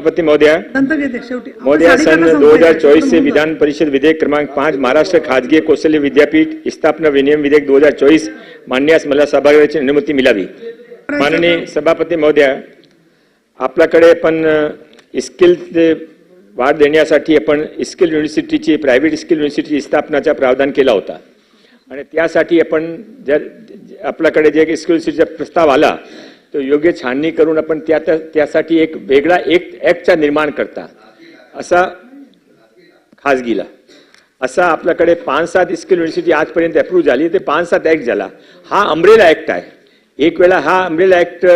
सभापती महोदया महोदया सन साडेचारला दो हजार संपवायचं. चौबीस से आपण विधान परिषद विधेयक क्रमांक पाच महाराष्ट्र खाजगी कौशल्य विद्यापीठ स्थापना विनियम विधेयक दो हजार चोवीस मांडण्यास मला सभागृहाची अनुमती मिळावी. माननीय सभापती महोदया आपल्याकडे पण स्किल वाढ देण्यासाठी आपण स्किल युनिव्हर्सिटीची प्रायव्हेट स्किल युनिव्हर्सिटीची स्थापनाचा प्रावधान केला होता. आणि त्यासाठी आपण जर आपल्याकडे जे स्किल युनिव्हर्सिटीचा प्रस्ताव आला तो योग्य छाननी करून आपण त्या त्या- त्यासाठी एक वेगळा एक ॲक्टचा निर्माण करता. असा खाजगीला. असा आपल्याकडे पाच सात स्किल युनिव्हर्सिटी आजपर्यंत अप्रूव्ह झाली. ते पाच सात ॲक्ट झाला. हा अमरेला ॲक्ट आहे. एक वेळा हा अमरेला ॲक्ट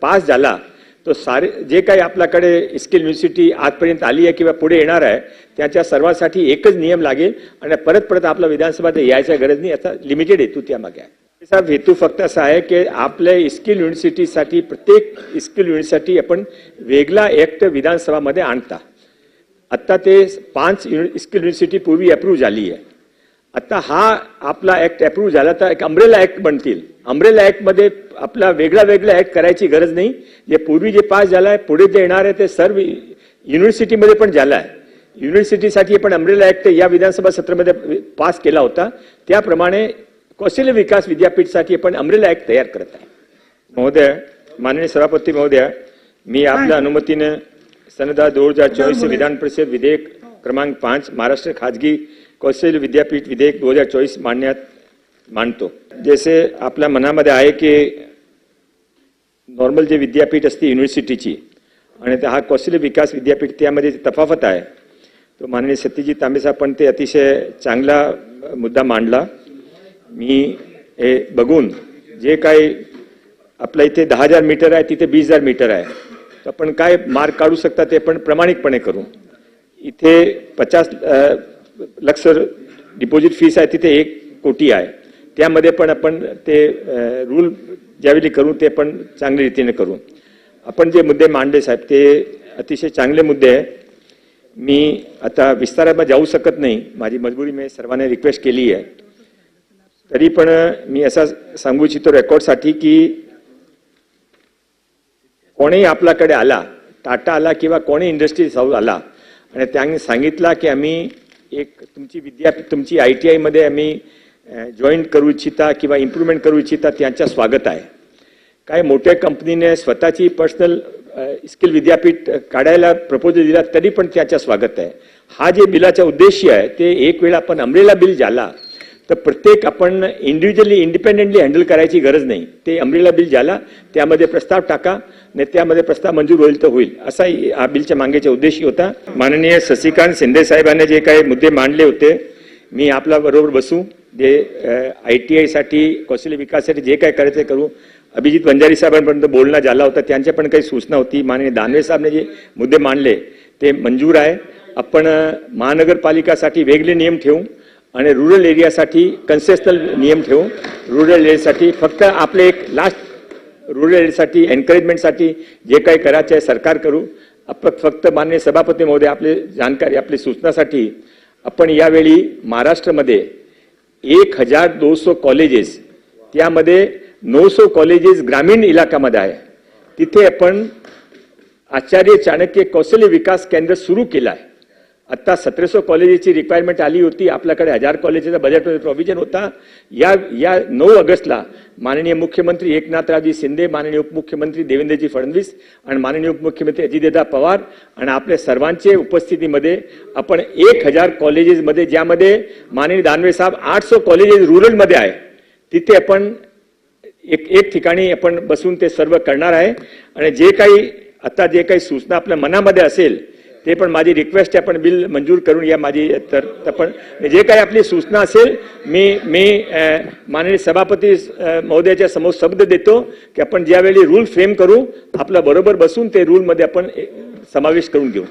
पास झाला तो सारे जे काही आपल्याकडे स्किल युनिव्हर्सिटी आजपर्यंत आली आहे किंवा पुढे येणार आहे त्याच्या सर्वांसाठी एकच नियम लागेल आणि परत परत आपल्या विधानसभा यायच्या गरज नाही. याचा लिमिटेड हेतू त्यामागे आहे. त्याचा हेतू फक्त असा आहे की आपल्या स्किल युनिव्हर्सिटीसाठी प्रत्येक स्किल युनिव्हर्सिटी आपण वेगळा ॲक्ट विधानसभामध्ये आणता. आत्ता ते पाच युनि- स्किल युनिव्हर्सिटी पूर्वी अप्रूव्ह झाली आहे. आता हा आपला ॲक्ट अप्रूव्ह झाला तर एक अमरेला ॲक्ट बनतील. अमरेला ॲक्टमध्ये आपला वेगळा वेगळा ॲक्ट करायची गरज नाही. जे पूर्वी जे पास झाला आहे पुढे जे येणार आहे ते सर्व युनिव्हर्सिटीमध्ये पण झालं आहे युनिव्हर्सिटीसाठी आपण अमरेला ॲक्ट या विधानसभा सत्रामध्ये पास केला होता. त्याप्रमाणे कौशल्य विकास विद्यापीठसाठी आपण अमरेला ऍक्ट तयार करत आहे. महोदय माननीय सभापती महोदय मी आपल्या अनुमतीनं सनदा दोन हजार चोवीस विधान परिषद विधेयक क्रमांक पाच महाराष्ट्र खाजगी कौशल्य विद्यापीठ विधेयक दोन हजार चोवीस मांडण्यात मांडतो. जसे आपल्या मनामध्ये आहे की नॉर्मल जे विद्यापीठ असते युनिव्हर्सिटीची आणि हा कौशल्य विकास विद्यापीठ त्यामध्ये तफावत आहे तो माननीय सत्यजित तांबे साहेब पण ते अतिशय चांगला मुद्दा मांडला. मी हे बघून जे काही आपल्या इथे दहा हजार मीटर आहे तिथे वीस हजार मीटर आहे. तर आपण काय मार्क काढू शकता ते आपण प्रामाणिकपणे करू. इथे पचास लक्ष डिपॉझिट फीस आहे तिथे एक कोटी आहे. त्यामध्ये पण आपण ते रूल ज्यावेळी करू ते पण चांगल्या रीतीने करू. आपण जे मुद्दे मांडले साहेब ते अतिशय चांगले मुद्दे आहे. मी आता विस्तारात जाऊ शकत नाही. माझी मजबुरी मी सर्वांनी रिक्वेस्ट केली आहे. तरी पण मी असा सांगू इच्छितो रेकॉर्डसाठी की कोणीही आपल्याकडे आला टाटा आला किंवा कोणी इंडस्ट्री हाऊस आला आणि त्यांनी सांगितला की आम्ही एक तुमची विद्यापीठ तुमची आय टी आयमध्ये आम्ही जॉईन करू इच्छिता किंवा इम्प्रूव्हमेंट करू इच्छिता त्यांच्या स्वागत आहे. काही मोठ्या कंपनीने स्वतःची पर्सनल स्किल विद्यापीठ काढायला प्रपोजल दिला तरी पण त्याचा स्वागत आहे. हा जे बिलाचा उद्देश आहे ते एक वेळा आपण अमरेला बिल झाला तर प्रत्येक आपण इंडिव्हिज्युअली इंडिपेंडेंटली हँडल करायची गरज नाही. ते अमरेला बिल झाला त्यामध्ये प्रस्ताव टाका आणि त्यामध्ये प्रस्ताव मंजूर होईल तर होईल. असा हा बिलच्या मागेचा उद्देश होता. माननीय शशिकांत शिंदे साहेबांनी जे काही मुद्दे मांडले होते मी आपल्या बरोबर बसू. जे आय टी आयसाठी कौशल्य विकासासाठी जे काय करायचं करू. अभिजित वंजारी साहेबांपर्यंत बोलणं झाला होता त्यांच्या पण काही सूचना होती. माननीय दानवे साहेबने जे मुद्दे मांडले ते मंजूर आहे. आपण महानगरपालिकासाठी वेगळे नियम ठेवू. आणि रुरल एरियासाठी कन्सेशनल नियम ठेवू रुरल एरियासाठी फक्त आपले एक लास्ट रुरल एरियासाठी एन्करेजमेंटसाठी जे काही करायचे आहे सरकार करू. आपण फक्त माननीय सभापती महोदय आपले जानकारी आपली सूचनासाठी आपण यावेळी महाराष्ट्रामध्ये एक हजार दोनशे कॉलेजेस त्यामध्ये नऊशे कॉलेजेस ग्रामीण इलाकामध्ये आहे. तिथे आपण आचार्य चाणक्य कौशल्य विकास केंद्र सुरू केलं आहे. आत्ता सतराशे कॉलेजेसची रिक्वायरमेंट आली होती. आपल्याकडे हजार कॉलेजेचा बजेटमध्ये प्रोव्हिजन होता. या या नऊ ऑगस्टला माननीय मुख्यमंत्री एकनाथरावजी शिंदे माननीय उपमुख्यमंत्री देवेंद्रजी फडणवीस आणि माननीय उपमुख्यमंत्री अजितदादा पवार आणि आपल्या सर्वांचे उपस्थितीमध्ये आपण एक हजार कॉलेजेसमध्ये ज्यामध्ये माननीय दानवे साहेब आठशे कॉलेजेस रुरलमध्ये आहे. तिथे आपण एक एक ठिकाणी आपण बसून ते सर्व करणार आहे. आणि जे काही आता जे काही सूचना आपल्या मनामध्ये असेल ते पण माझी रिक्वेस्ट आहे आपण बिल मंजूर करून या माझी तर आपण जे काही आपली सूचना असेल मी मी माननीय सभापती महोदयाच्या समोर शब्द देतो की आपण ज्यावेळी रूल फ्रेम करू आपला बरोबर बसून ते रूलमध्ये आपण समावेश करून घेऊ.